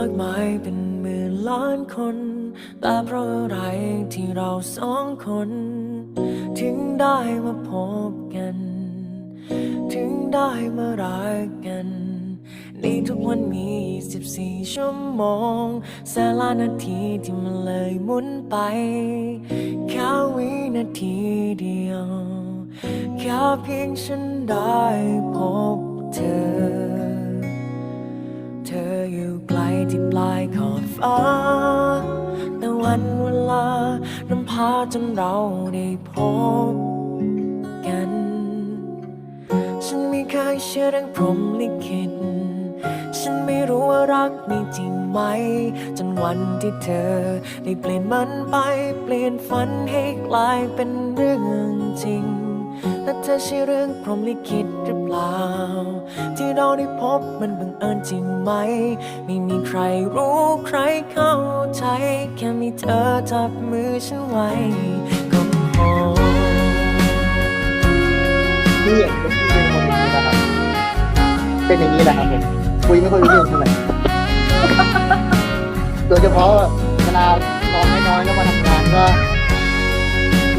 ากมายเป็นหมื่นล้านคน แต่เพราะอะไรที่เราสองคน ถึงได้มาพบกัน ถึงได้มารักกัน ในทุกวันมี 24 ชั่วโมงแสนล้านนาทีที่มันเลยหมุนไป แค่วินาทีเดียว แค่เพียงฉันได้พบเธอ ออยู่ไกลที่ปลายขอบฟ้า แต่วันเวลานำพาจนเราได้พบกัน ฉันไม่เคยเชื่อเรื่องพรหมลิขิต ฉันไม่รู้ว่ารักมีจริงไหม จนวันที่เธอได้เปลี่ยนมันไป เปลี่ยนฝันให้กลายเป็นเรื่องจริงแต่เธอใช่เรื่องพรหมลิขิตหรือเปล่า ที่เราได้พบมัน เอิญจริงไหม ไม่มีใครรู้ใครเข้าใจ แค่มีเธอจับมือฉันไว้ก็พอพี่เห็นเป็นพี่เป็นคนอย่างนี้นะครับเป็นอย่างนี้แหละครับผมคุยไม่ค่อยรู้เรื่องเท่าไหร่โดยเฉพาะเวลานอนน้อยๆแล้วมาทำงานก็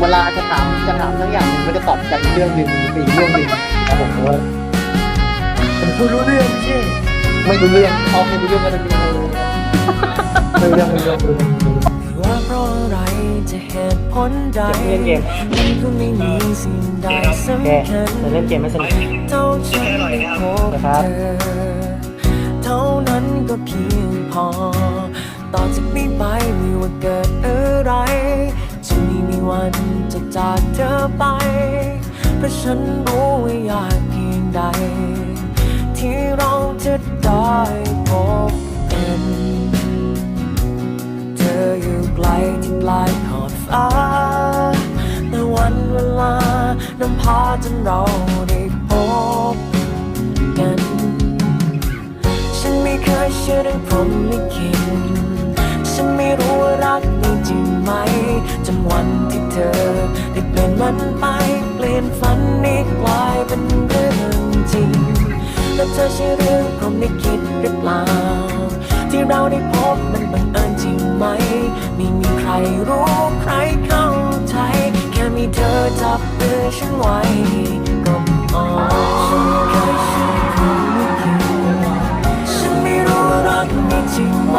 เวลาจะถามจะถามทั้งอย่างหนึ่งก็จะตอบจากเรื่องหนึ่งสี่เรื่องหนึ่งครับผมว่าผมพูดรู้เรื่องใช่ ไม่รู้เรื่องพอไม่รู้เรื่องก็จะมีไม่รู้เรื่องไม่รู้เรื่องไม่รู้เรื่องว่าเพราะอะไรจะเหตุผลใดเล่นเกมมันก็ไม่มีสิ่งใดสำคัญจะเล่นเกมไม่สนุกเท่าฉันได้พบเธอเท่านั้นก็เพียงพอ ต่อจากนี้ไปไม่ว่าเกิดอะไรจะไมีมีวันจะจากเธอไป เพราะฉันรู้ว่าอยาก ที่ปลายขอบฟ้าแต่วันเวลา นำพาจนเราได้พบกัน ฉันไม่เคยเชื่อเรื่องพรมลิขิตฉันไม่รู้ว่ารักมีจริงไหม จนวันที่เธอ ได้เปลี่ยนมันไป เปลี่ยนฝันนี้กลายเป็นเรื่องจริง และเธอใช่เรื่องพรมลิขิตหรือเปล่า เราได้พบมันบังเอิญจริงไหม ไม่มีใครรู้ใครเข้าใจ แค่มีเธอจับมือฉันไว้ก็พอฉันเคยชื่อพรหมลิขิตฉันไม่รู้รักมีจริงไหม